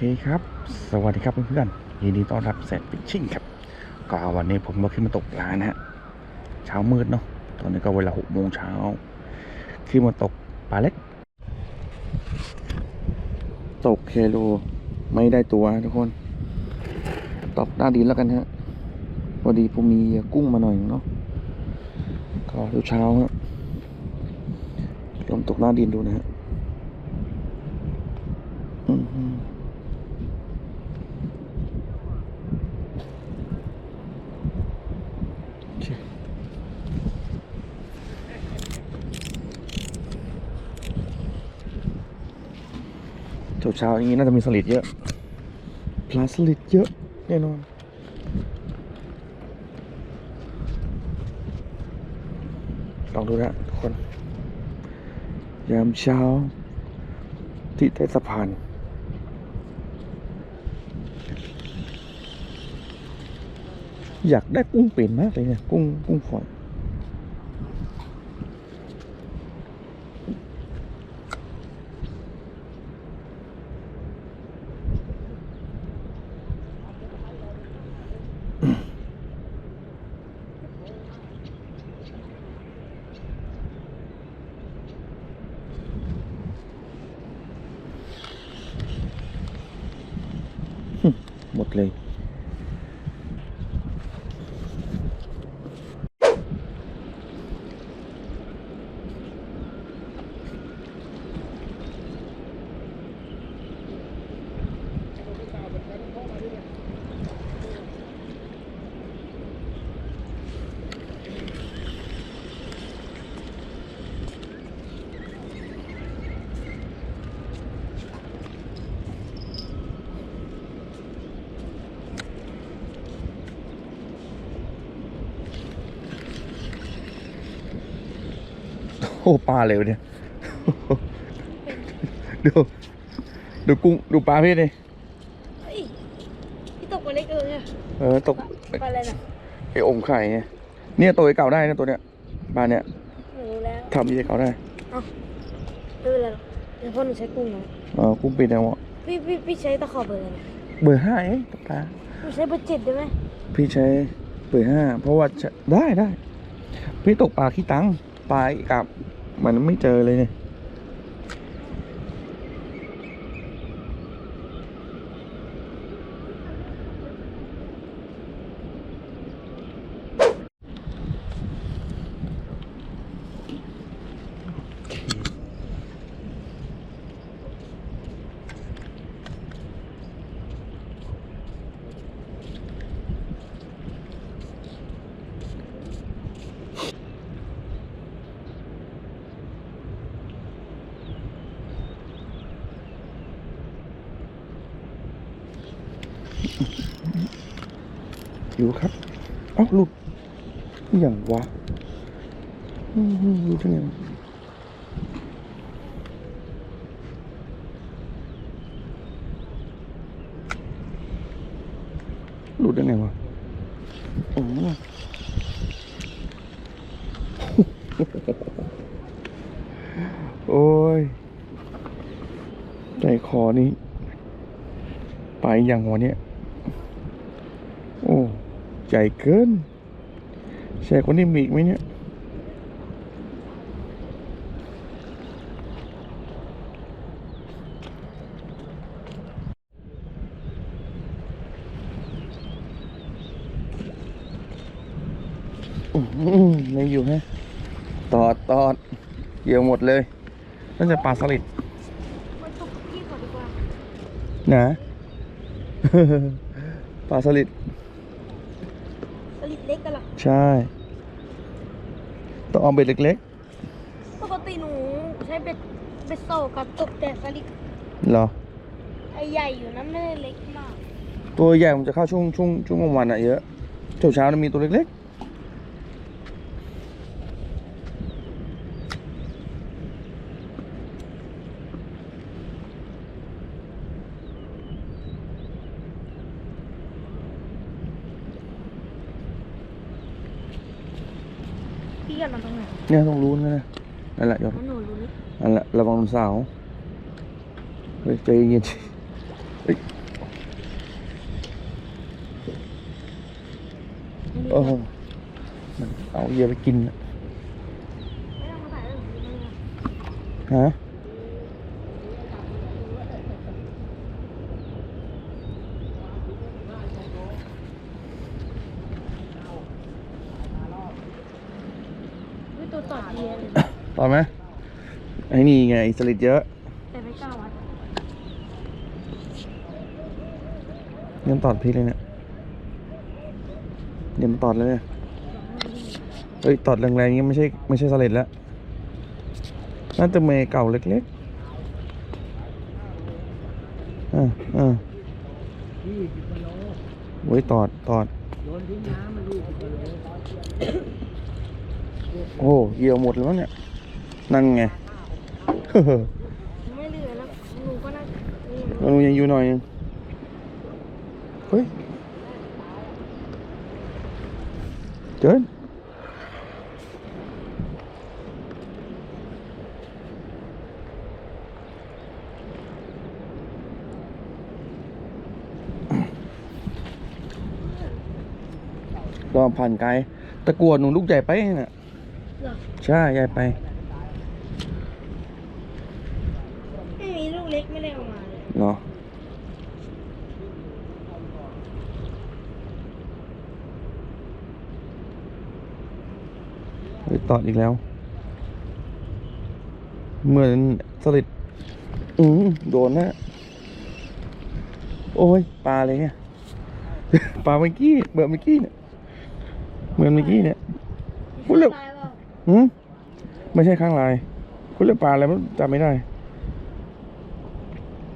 เคครับ สวัสดีครับเพื่อนๆยินดีต้อนรับแซดฟิชชิ่งครับ ก็วันนี้ผมก็ขึ้นมาตกปลานะฮะเช้ามืดเนาะตอนนี้ก็เวลาหกโมงเช้าขึ้นมาตกปลาเล็ก ตกเคโลไม่ได้ตัวทุกคน ตกหน้าดินแล้วกันฮะพอดีผมมีกุ้งมาหน่อยเนาะก็ดูเช้าฮะลองตกหน้าดินดูนะฮะอือหือโอเค เช้าอย่างนี้น่าจะมีสลิดเยอะปลาสลิดเยอะแน่นอนลองดูนะทุกคน ยามเช้า ที่ใต้สะพานอยากได้กุ้งเป็นมากเลยเนี่ย กุ้งกุ้งฝอย หม ปลาเร็วเนี่ย ดูดูกุ้งดูปลาพี่ดิเฮ้ยพี่ตกปลาเล็กเออเนี่ยเออตกปลาอะไรน่ะไอ้อมไข่ไงเนี่ยตัวไอ้เก่าได้นะตัวเนี้ยปลาเนี้ยหนูรู้แล้วทำไอ้เก่าได้ไม่เป็นไรหรอกเดี๋ยวพ่อหนูใช้กุ้งนะเออกุ้งปีนเอาอะพี่พี่พี่ใช้ตะขอเบอร์อะไรนะเบอร์ห้าเองตกปลาหนูใช้เบอร์เจ็ดได้ไหมพี่ใช้เบอร์ห้าเพราะว่าจะได้ได้พี่ตกปลาขี้ตังปลาอีกับ มันไม่เจอเลยเนี่ย อยู่ครับเอ้าหลุดอย่างวะรู้ได้ไงหลุดได้ไงวะโอ้โอ้ย ใจคอนี่ ไปอย่างวะเนี่ย ใหญ่เกินแชร์คนนี้มีอีกไหมเนี่ยอืมไม่อยู่ฮะตอดตอดเกี่ยวหมดเลยน่าจะปลาสลิดมันตกกับพี่ก่อนดีกว่านะปลาสลิด สลิดเล็กกันหรอ ใช่ ต้องเอาเบ็ดเล็กปกติหนูใช้เบ็ดเบ็ดโซกับตกแต่สลิดๆเหรอ ไอใหญ่อยู่นะไม่ได้เล็กมากตัวใหญ่มันจะเข้าช่วงช่วงช่วงกลางวันอะเยอะเช้าเช้าๆมันมีตัวเล็ก ๆพี่กันมาตรงไหนเนี่ยต้องรู้นะนั่นแหละยอดเพราะหนูรู้นี่นั่นแหละระวังลมสาวเฮ้ยใจเย็นๆใจฮ้ยเออมันเอาเหยื่อไปกินน่ะไม่ต้องมาใส่เรื่องนี้นะฮะ ไม่ตัวต่อดีเลย ต่อไหมไอ้นี่ไงสลิดเยอะแต่ไม่กล้าวัดเนี่ยมันตอดพี่เลยเนี่ยเดี๋ยวมันตอดเลยเนี่ยเอ้ยตอดแรงๆอย่างงี้ไม่ใช่ไม่ใช่สลิดแล้วน่าจะเมย์เก่าเล็กๆอ่าอ่าโอ้ยตอดตอดโอ้เหยี่ยวหมดแล้วเนี่ย นั่นไงไม่เหลือแล้วหนูก็น่านี่เรายังอยู่หน่อยนึงเฮ้ยเจินรอผ่านไกลตะกรวดหนูลูกใหญ่ไปน่ะเหรอใช่ ใหญ่ไป ไม่มีลูก เล็กไม่ได้เอามาเลยเหรอไปตอดอีกแล้ว เหมือนสลิดอืมโดนนะ โอ้ย ปลาอะไรเนี่ย ปลาเมื่อกี้เบื่อเมื่อกี้เนี่ยเหมือนเมื่อกี้เนี่ยพูดเร็วตายเปล่าหืมไม่ใช่ข้างลายคุณเรียกปลาอะไรมันจำไม่ได้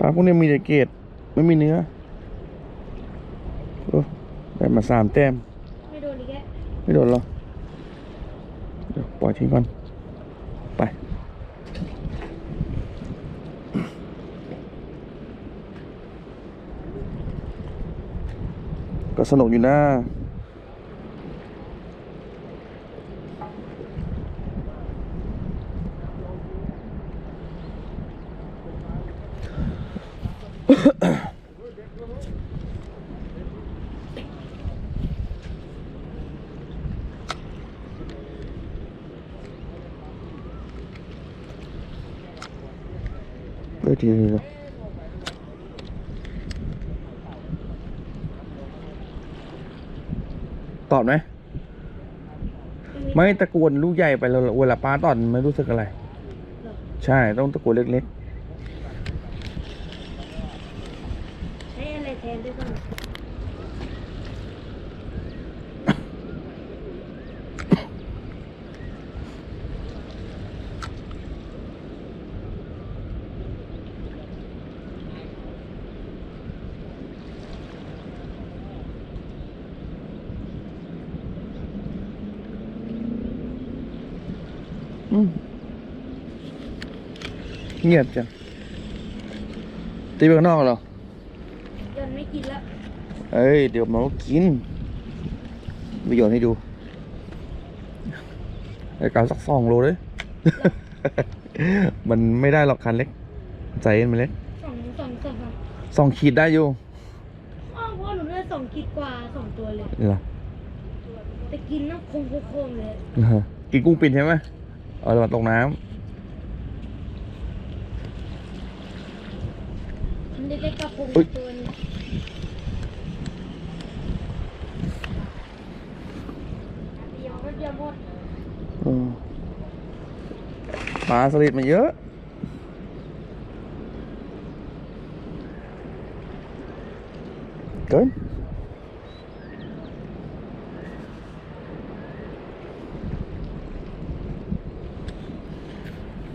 ปลาพวกนี้มีแต่เกล็ดไม่มีเนื้อโอ้ได้มาสามแต้ม ไม่โดนอีกแกะไม่โดนหรอเดี๋ยวปล่อยทิ้งก่อน ไป ก็สนุกอยู่นะ เดี๋ยวทีเดียวตอบไหมไม่ตะกวนลูกใหญ่ไปแล้วเวลาป้าตอนไม่รู้สึกอะไร ใช่ต้องตะกวนเล็กๆช้อะไรแทนด้วยบ้าง ๆอืม เงียบจัง ตีไปข้างนอกเหรอเดินไม่กินแล้วเอ้ย เดี๋ยวมันก็กินไปโยนให้ดูไอ้เกาสักสองโลเลย มันไม่ได้หรอกคันเล็ก ใจเย็นมันเล็กสองสองสองสองสองขีดได้อยู่อ้าวพ่อหนูได้สองกิดกว่าสองตัวเลยเหรอแต่กินน้ำคงโคงๆเลยเหรอกินกุ้งปิ่นใช่ไหมเอาระวังตกน้มัน เล็กๆกับคงอุ๊ยตัวนี้เดียวก็เดียวหมดำเออปลาสลิดมันเยอะ เกิน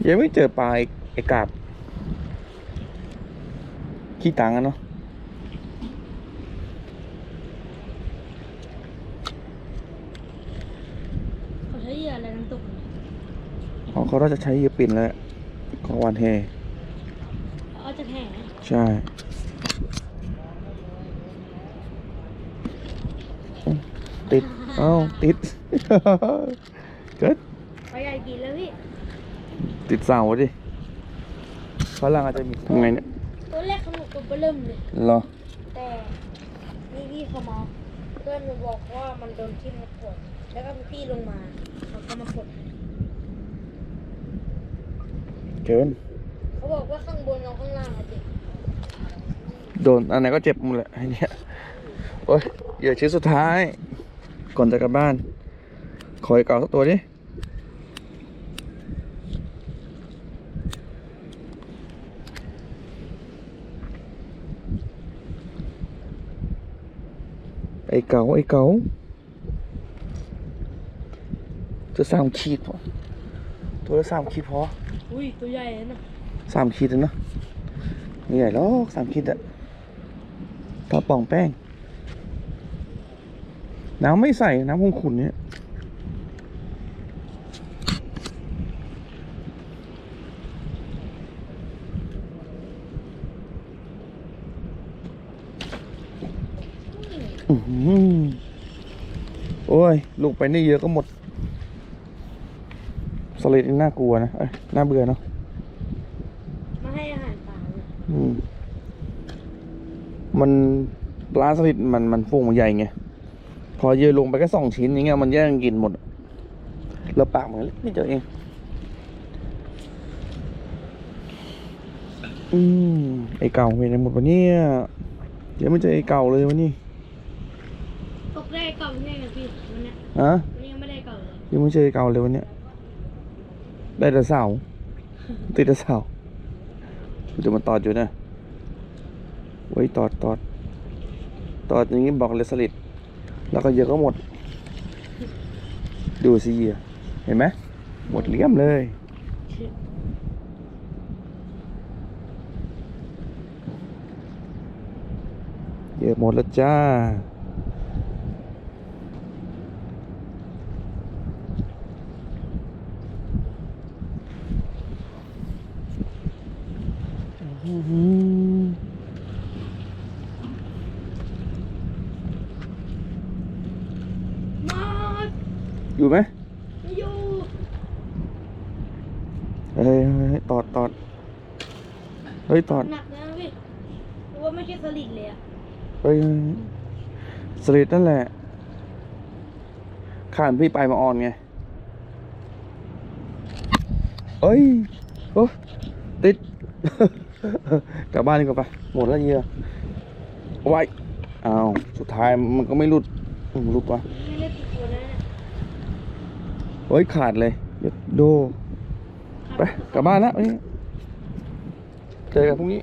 ยังไม่เจอปลาไอ้ไอ้กาบ ขี้ตังอะเนาะเขาใช้เหยื่ออะไรน้ำตกเนี่ยอ๋อเขาน่าจะใช้เหยื่อปิ่นแล้วของวันเฮเอาจะแห่ใช่ติด เอ้า ติด เกิดเขาใหญ่กินแล้วพี่ ติดเสาดิฝรั่งอาจจะมีทำไงเนี่ย ตัวแรกสนุก ตัวเบอร์เริ่มเลย เหรอ แต่นี่พี่เขามาเพื่อนมาบอกว่ามันโดนทิ่มมาปวดแล้วก็พี่ลงมาเขาก็มาปวดเกิน เขาบอกว่าข้างบนเราข้างล่างอะเจ็บโดนอันไหนก็เจ็บหมดแหละไอ้เนี่ยโอ้ยเหยื่อชิ้นสุดท้าย ก่อนจะกลับบ้าน ขออีกเก่าสักตัวดิไอ้ เก่าไอ้เก่าจะสามขีดพอตัวละสามขีดพออุ้ยตัวใหญ่นะสามขีดเลยเนอะไม่ใหญ่หรอกสามขีดอะถ้าป่องแป้งน้ำไม่ใส่น้ำคงขุนเนี่ยอื้อหือ โอ้ย ลูกไปนี่เยอะก็หมด สลิดนี่น่ากลัวนะ เอ้ย น่าเบื่อเนาะ มาให้อาหารปลาเลยอืม มันปลาสลิดมันมันฟูงมันใหญ่ไง พอเยอะลงไปแค่สองชิ้นอย่างเงี้ยมันแย่งกินหมด แล้วปากเหมือนเล็กนิดเดียวเอง อืม ไอเก่าเป็นหมดวะเนี่ย เดี๋ยวไม่เจอไอเก่าเลยวะนี่ตก ได้เก่าแน่เลยพี่วันเนี้ยฮะวันนี้ยังไม่ได้เก่าเลยยังไม่เจอไอเก่าเลยวันเนี้ยได้แต่เสาติดแต่เสาเดี๋ยวมันตอดอยู่นะไว้ยตอดตอดตอดอย่างงี้บอกเลยสลิดแล้วก็เยอะก็หมด ดูสิอะเห็นไหมหมดเลี่ยมเลยเยอะหมดแล้วจ้า อื้อหือมาอยู่ไหมไม่อยู่เฮ้ยเฮ้ยเฮ้ยตอดตอด เฮ้ยตอด หนักนะพี่เพราะว่าไม่ใช่สลิดเลยอะเฮ้ยเฮ้ยสลิดนั่นแหละข้ามพี่ไปมาออนไง เอ้ย โอ้ติด กลับบ้านดีกว่าไปะหมดแล้วเยอเอาไว้อ้าวสุดท้ายมันก็ไม่หลุดหลุดวะไม่ได้ติดตัวนะโอ้ยขาดเลยเดี๋ยวโดไปกลับบ้านแล้วนี่เจอกันพรุ่งนี้